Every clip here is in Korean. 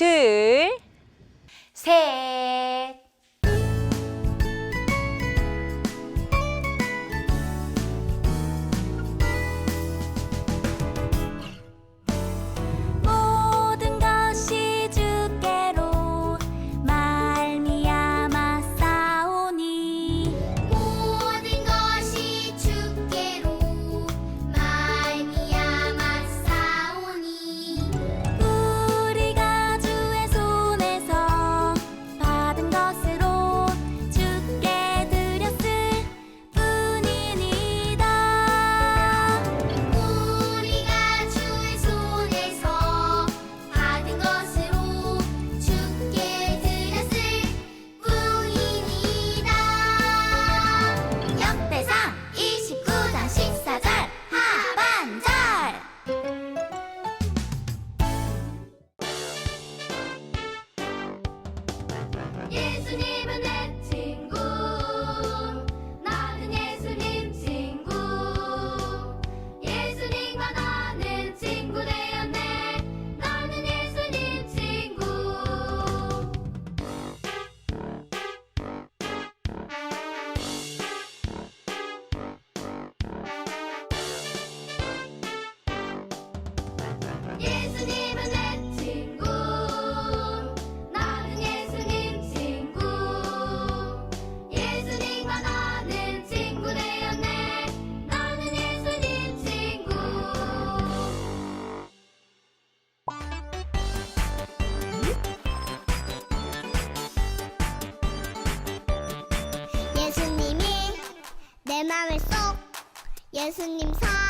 둘, 예수님 사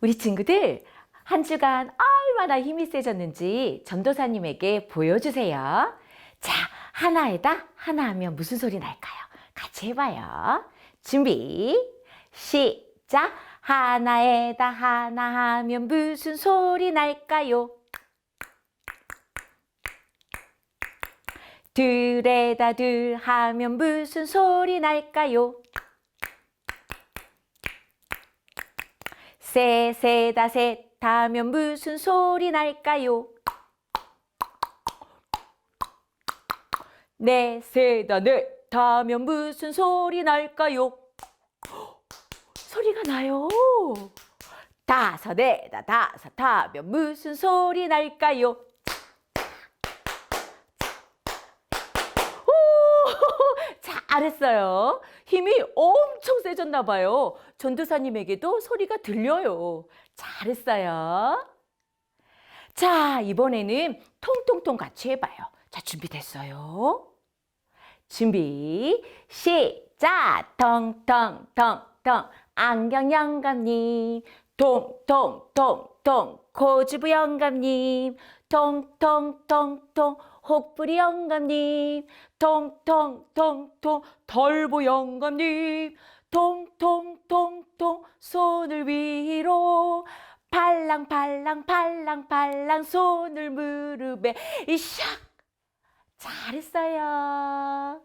우리 친구들 한 주간 얼마나 힘이 세졌는지 전도사님에게 보여주세요. 자, 하나에다 하나 하면 무슨 소리 날까요? 같이 해봐요. 준비, 시작. 하나에다 하나 하면 무슨 소리 날까요? 둘에다 둘 하면 무슨 소리 날까요? 셋에다 셋 하면 무슨 소리 날까요? 넷에다 넷 하면 무슨 소리 날까요? 소리가 나요. 다섯에다 다섯 하면 무슨 소리 날까요? 오, 자, 잘했어요. 힘이 엄청 세졌나 봐요. 전도사님에게도 소리가 들려요. 잘했어요. 자, 이번에는 통통통 같이 해봐요. 자, 준비됐어요? 준비, 시작! 텅텅텅텅, 안경 영감님, 통통통통, 고주부 영감님, 통통통통, 혹부리 영감님, 통통통통, 덜보 영감님, 통통통통, 손을 위로, 팔랑 팔랑 팔랑 팔랑 손을 무릎에 이샥 잘했어요.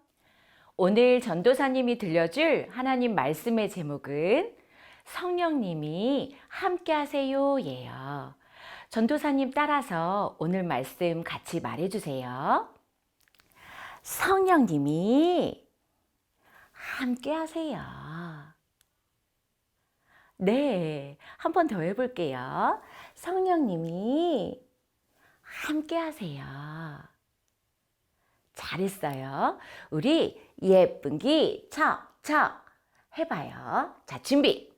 오늘 전도사님이 들려줄 하나님 말씀의 제목은 성령님이 함께 하세요 예요. 전도사님 따라서 오늘 말씀 같이 말해주세요. 성령님이 함께 하세요. 네, 한 번 더 해볼게요. 성령님이 함께 하세요. 잘했어요. 우리 예쁜 기 척척 해봐요. 자, 준비.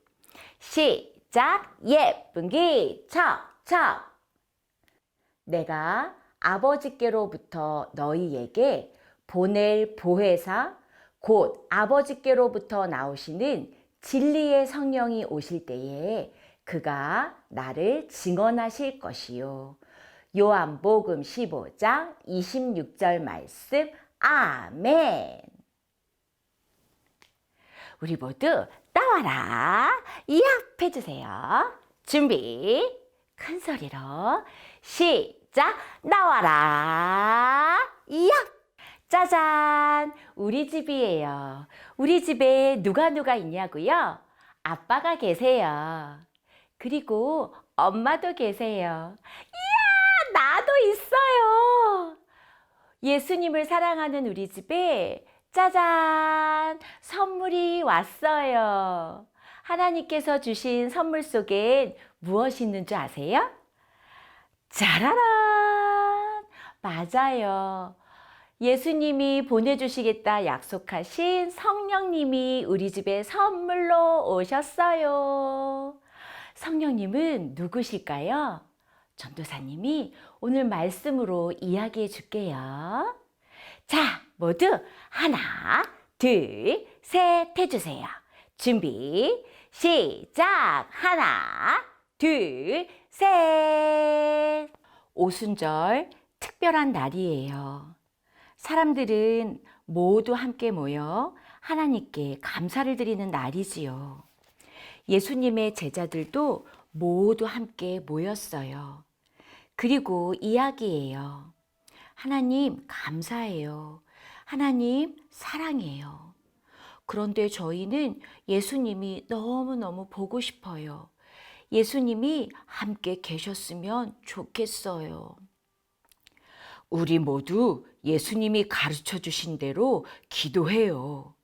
시작. 예쁜 기 척 척. 내가 아버지께로부터 너희에게 보낼 보혜사 곧 아버지께로부터 나오시는 진리의 성령이 오실 때에 그가 나를 증언하실 것이요. 요한복음 15장 26절 말씀 아멘. 우리 모두 따와라 이합 해주세요. 준비 큰 소리로 시작 나와라 이합 짜잔 우리 집이에요. 우리 집에 누가 누가 있냐고요? 아빠가 계세요. 그리고 엄마도 계세요. 이야 나도 있어요. 예수님을 사랑하는 우리 집에 짜잔! 선물이 왔어요. 하나님께서 주신 선물 속엔 무엇이 있는 줄 아세요? 짜라란! 맞아요. 예수님이 보내주시겠다 약속하신 성령님이 우리 집에 선물로 오셨어요. 성령님은 누구실까요? 전도사님이 오늘 말씀으로 이야기해 줄게요. 자, 모두 하나, 둘, 셋 해주세요. 준비, 시작! 하나, 둘, 셋! 오순절 특별한 날이에요. 사람들은 모두 함께 모여 하나님께 감사를 드리는 날이지요. 예수님의 제자들도 모두 함께 모였어요. 그리고 이야기해요. 하나님 감사해요. 하나님 사랑해요. 그런데 저희는 예수님이 너무너무 보고 싶어요. 예수님이 함께 계셨으면 좋겠어요. 우리 모두 예수님이 가르쳐 주신 대로 기도해요.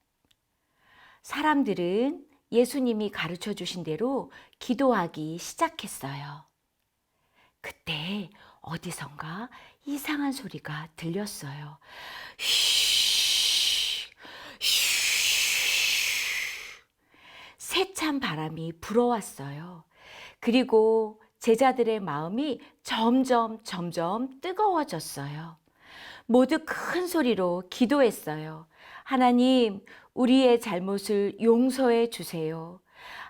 사람들은 예수님이 가르쳐 주신 대로 기도하기 시작했어요. 그때 어디선가 이상한 소리가 들렸어요. 쉬, 쉬. 세찬 바람이 불어왔어요. 그리고 제자들의 마음이 점점 점점 뜨거워졌어요. 모두 큰 소리로 기도했어요. 하나님, 우리의 잘못을 용서해 주세요.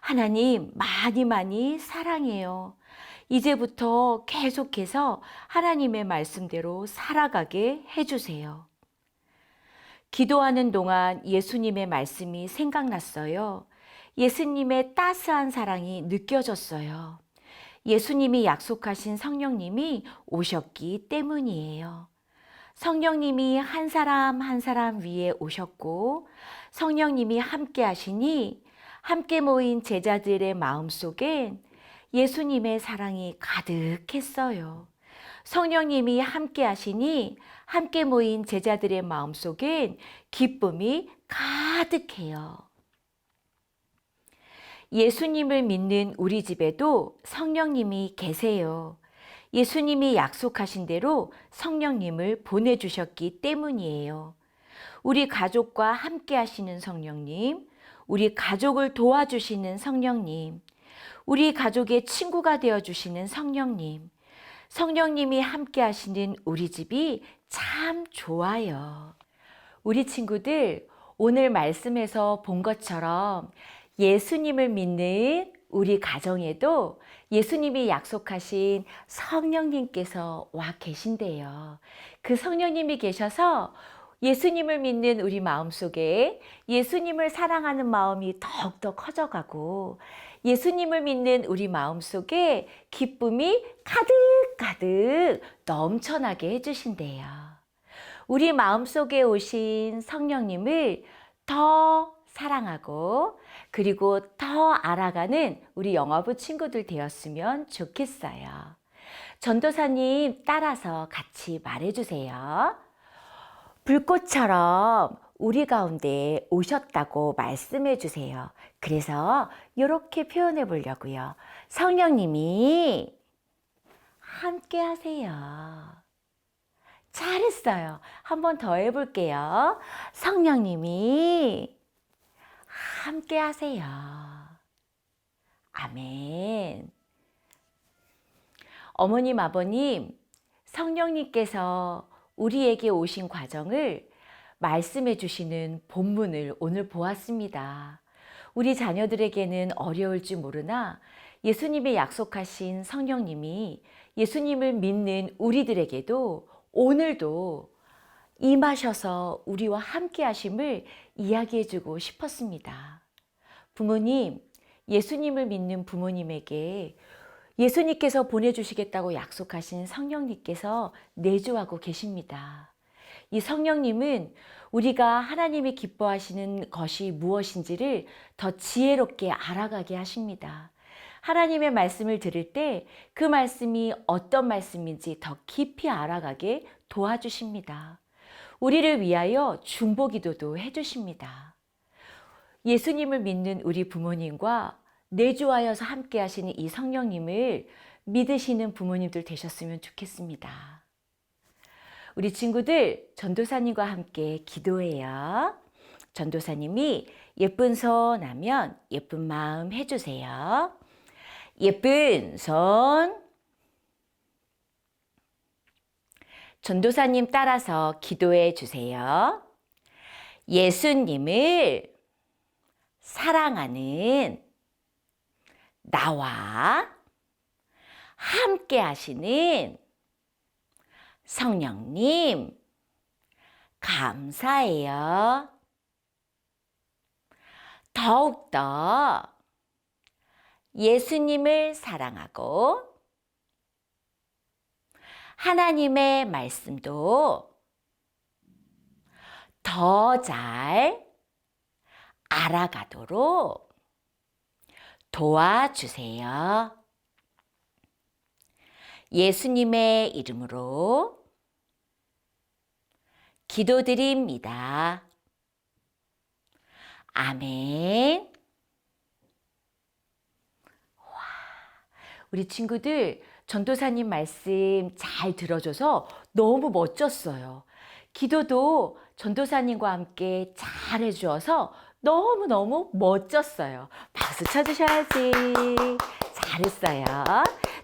하나님, 많이 많이 사랑해요. 이제부터 계속해서 하나님의 말씀대로 살아가게 해주세요. 기도하는 동안 예수님의 말씀이 생각났어요. 예수님의 따스한 사랑이 느껴졌어요. 예수님이 약속하신 성령님이 오셨기 때문이에요. 성령님이 한 사람 한 사람 위에 오셨고 성령님이 함께 하시니 함께 모인 제자들의 마음 속엔 예수님의 사랑이 가득했어요. 성령님이 함께 하시니 함께 모인 제자들의 마음 속엔 기쁨이 가득해요. 예수님을 믿는 우리 집에도 성령님이 계세요. 예수님이 약속하신 대로 성령님을 보내주셨기 때문이에요. 우리 가족과 함께 하시는 성령님, 우리 가족을 도와주시는 성령님, 우리 가족의 친구가 되어 주시는 성령님, 성령님이 함께 하시는 우리 집이 참 좋아요. 우리 친구들 오늘 말씀에서 본 것처럼 예수님을 믿는 우리 가정에도 예수님이 약속하신 성령님께서 와 계신대요. 그 성령님이 계셔서 예수님을 믿는 우리 마음 속에 예수님을 사랑하는 마음이 더욱더 커져가고 예수님을 믿는 우리 마음 속에 기쁨이 가득가득 넘쳐나게 해주신대요. 우리 마음 속에 오신 성령님을 더 사랑하고 그리고 더 알아가는 우리 영화부 친구들 되었으면 좋겠어요. 전도사님 따라서 같이 말해주세요. 불꽃처럼 우리 가운데 오셨다고 말씀해 주세요. 그래서 이렇게 표현해 보려고요. 성령님이 함께 하세요. 잘했어요. 한 번 더 해볼게요. 성령님이 함께 하세요. 아멘. 어머님, 아버님, 성령님께서 우리에게 오신 과정을 말씀해 주시는 본문을 오늘 보았습니다. 우리 자녀들에게는 어려울지 모르나 예수님의 약속하신 성령님이 예수님을 믿는 우리들에게도 오늘도 임하셔서 우리와 함께 하심을 이야기해 주고 싶었습니다. 부모님, 예수님을 믿는 부모님에게 예수님께서 보내주시겠다고 약속하신 성령님께서 내주하고 계십니다. 이 성령님은 우리가 하나님이 기뻐하시는 것이 무엇인지를 더 지혜롭게 알아가게 하십니다. 하나님의 말씀을 들을 때 그 말씀이 어떤 말씀인지 더 깊이 알아가게 도와주십니다. 우리를 위하여 중보 기도도 해주십니다. 예수님을 믿는 우리 부모님과 내주하여서 함께 하시는 이 성령님을 믿으시는 부모님들 되셨으면 좋겠습니다. 우리 친구들 전도사님과 함께 기도해요. 전도사님이 예쁜 손 하면 예쁜 마음 해주세요. 예쁜 손. 전도사님 따라서 기도해 주세요. 예수님을 사랑하는 나와 함께 하시는 성령님, 감사해요. 더욱더 예수님을 사랑하고 하나님의 말씀도 더 잘 알아가도록 도와주세요. 예수님의 이름으로 기도드립니다. 아멘. 와, 우리 친구들 전도사님 말씀 잘 들어줘서 너무 멋졌어요. 기도도 전도사님과 함께 잘 해주어서 너무너무 멋졌어요. 박수 쳐주셔야지. 잘했어요.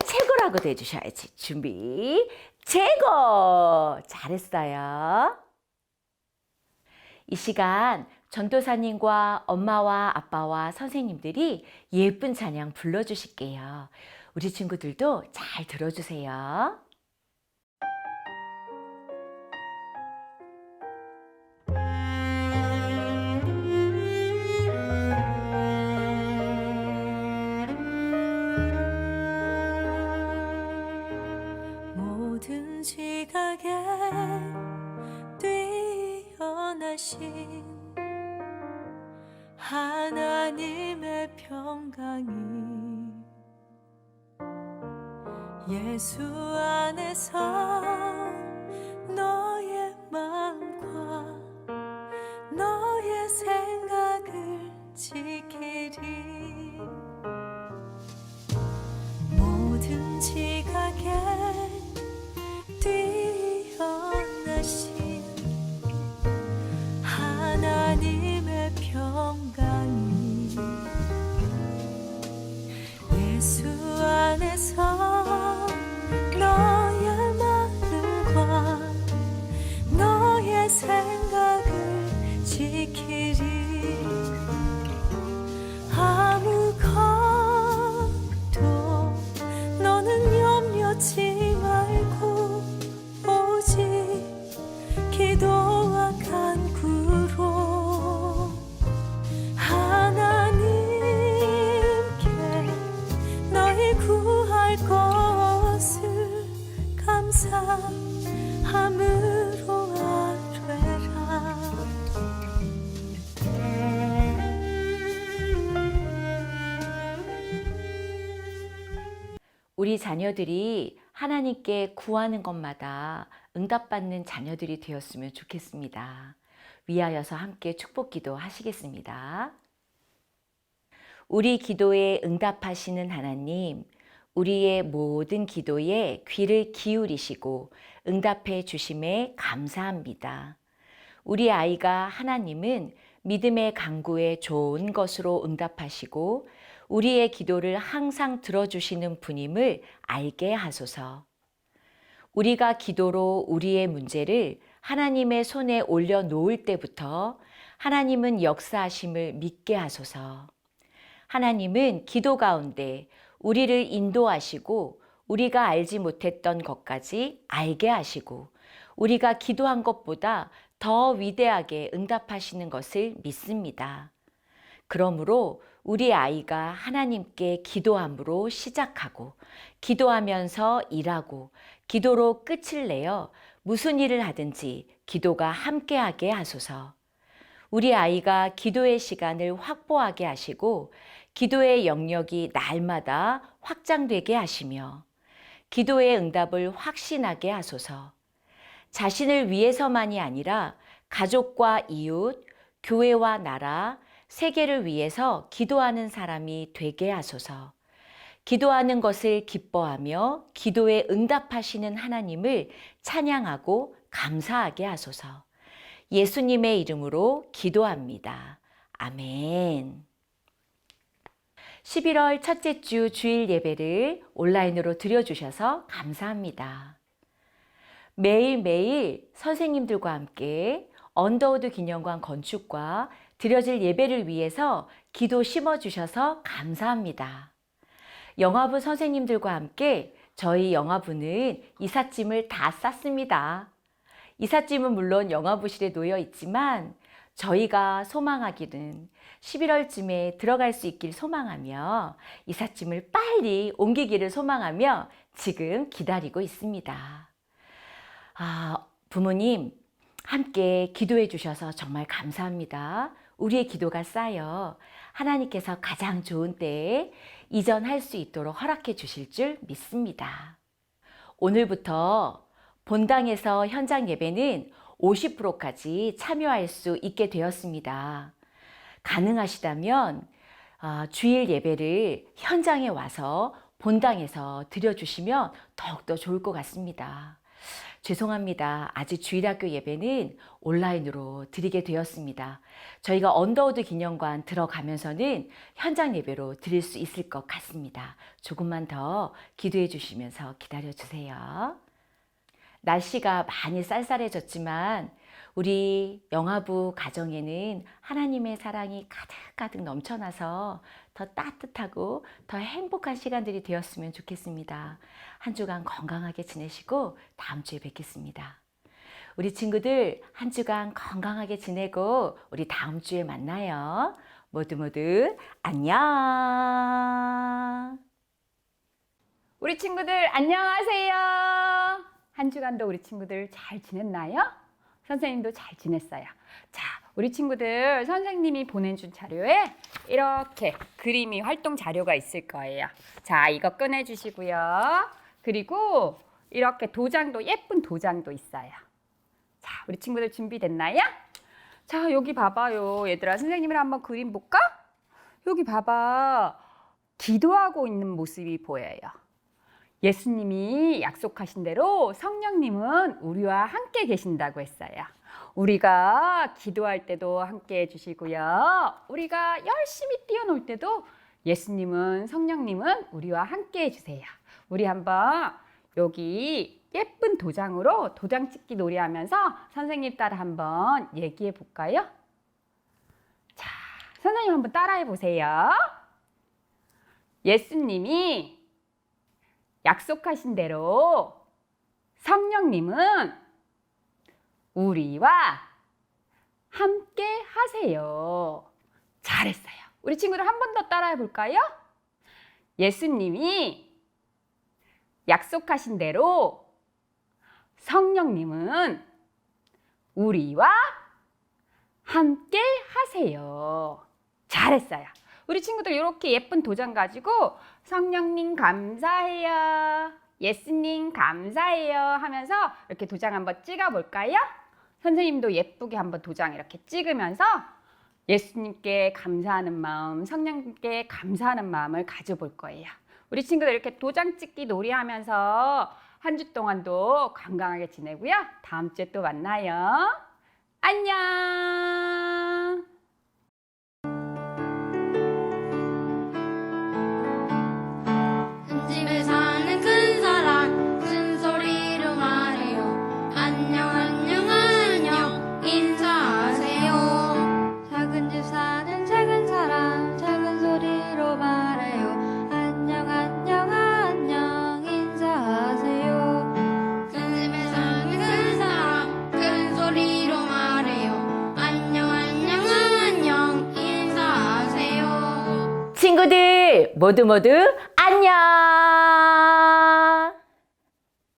최고라고도 해주셔야지. 준비, 최고! 잘했어요. 이 시간 전도사님과 엄마와 아빠와 선생님들이 예쁜 찬양 불러주실게요. 우리 친구들도 잘 들어주세요. 하나님의 평강이 예수 안에서 너의 마음과 너의 생각을 지키리. 모든 지각에 우리 자녀들이 하나님께 구하는 것마다 응답받는 자녀들이 되었으면 좋겠습니다. 위하여서 함께 축복 기도 하시겠습니다. 우리 기도에 응답하시는 하나님, 우리의 모든 기도에 귀를 기울이시고 응답해 주심에 감사합니다. 우리 아이가 하나님은 믿음의 강구에 좋은 것으로 응답하시고 우리의 기도를 항상 들어주시는 분임을 알게 하소서. 우리가 기도로 우리의 문제를 하나님의 손에 올려놓을 때부터 하나님은 역사하심을 믿게 하소서. 하나님은 기도 가운데 우리를 인도하시고 우리가 알지 못했던 것까지 알게 하시고 우리가 기도한 것보다 더 위대하게 응답하시는 것을 믿습니다. 그러므로 우리 아이가 하나님께 기도함으로 시작하고 기도하면서 일하고 기도로 끝을 내어 무슨 일을 하든지 기도가 함께하게 하소서. 우리 아이가 기도의 시간을 확보하게 하시고 기도의 영역이 날마다 확장되게 하시며 기도의 응답을 확신하게 하소서. 자신을 위해서만이 아니라 가족과 이웃, 교회와 나라, 세계를 위해서 기도하는 사람이 되게 하소서. 기도하는 것을 기뻐하며 기도에 응답하시는 하나님을 찬양하고 감사하게 하소서. 예수님의 이름으로 기도합니다. 아멘. 11월 첫째 주 주일 예배를 온라인으로 드려주셔서 감사합니다. 매일매일 선생님들과 함께 언더우드 기념관 건축과 드려질 예배를 위해서 기도 심어주셔서 감사합니다. 영화부 선생님들과 함께 저희 영화부는 이삿짐을 다 쌌습니다. 이삿짐은 물론 영화부실에 놓여 있지만 저희가 소망하기는 11월쯤에 들어갈 수 있길 소망하며 이삿짐을 빨리 옮기기를 소망하며 지금 기다리고 있습니다. 아, 부모님, 함께 기도해 주셔서 정말 감사합니다. 우리의 기도가 쌓여 하나님께서 가장 좋은 때에 이전할 수 있도록 허락해 주실 줄 믿습니다. 오늘부터 본당에서 현장 예배는 50%까지 참여할 수 있게 되었습니다. 가능하시다면 아, 주일 예배를 현장에 와서 본당에서 드려주시면 더욱더 좋을 것 같습니다. 죄송합니다. 아직 주일학교 예배는 온라인으로 드리게 되었습니다. 저희가 언더우드 기념관 들어가면서는 현장 예배로 드릴 수 있을 것 같습니다. 조금만 더 기도해 주시면서 기다려 주세요. 날씨가 많이 쌀쌀해졌지만 우리 영화부 가정에는 하나님의 사랑이 가득가득 넘쳐나서 더 따뜻하고 더 행복한 시간들이 되었으면 좋겠습니다. 한 주간 건강하게 지내시고 다음 주에 뵙겠습니다. 우리 친구들 한 주간 건강하게 지내고 우리 다음 주에 만나요. 모두 모두 안녕. 우리 친구들 안녕하세요. 한 주간도 우리 친구들 잘 지냈나요? 선생님도 잘 지냈어요. 자, 우리 친구들 선생님이 보내준 자료에 이렇게 그림이 활동 자료가 있을 거예요. 자, 이거 꺼내 주시고요. 그리고 이렇게 도장도 예쁜 도장도 있어요. 자, 우리 친구들 준비됐나요? 자, 여기 봐봐요. 얘들아, 선생님을 한번 그림 볼까? 여기 봐봐. 기도하고 있는 모습이 보여요. 예수님이 약속하신 대로 성령님은 우리와 함께 계신다고 했어요. 우리가 기도할 때도 함께 해주시고요. 우리가 열심히 뛰어놀 때도 예수님은 성령님은 우리와 함께 해주세요. 우리 한번 여기 예쁜 도장으로 도장 찍기 놀이 하면서 선생님 따라 한번 얘기해 볼까요? 자, 선생님 한번 따라해 보세요. 예수님이 약속하신 대로 성령님은 우리와 함께 하세요. 잘했어요. 우리 친구들 한 번 더 따라해 볼까요? 예수님이 약속하신 대로 성령님은 우리와 함께 하세요. 잘했어요. 우리 친구들 이렇게 예쁜 도장 가지고 성령님 감사해요. 예수님 감사해요 하면서 이렇게 도장 한번 찍어 볼까요? 선생님도 예쁘게 한번 도장 이렇게 찍으면서 예수님께 감사하는 마음, 성령님께 감사하는 마음을 가져볼 거예요. 우리 친구들 이렇게 도장 찍기 놀이 하면서 한 주 동안도 건강하게 지내고요. 다음 주에 또 만나요. 안녕! 모두 모두!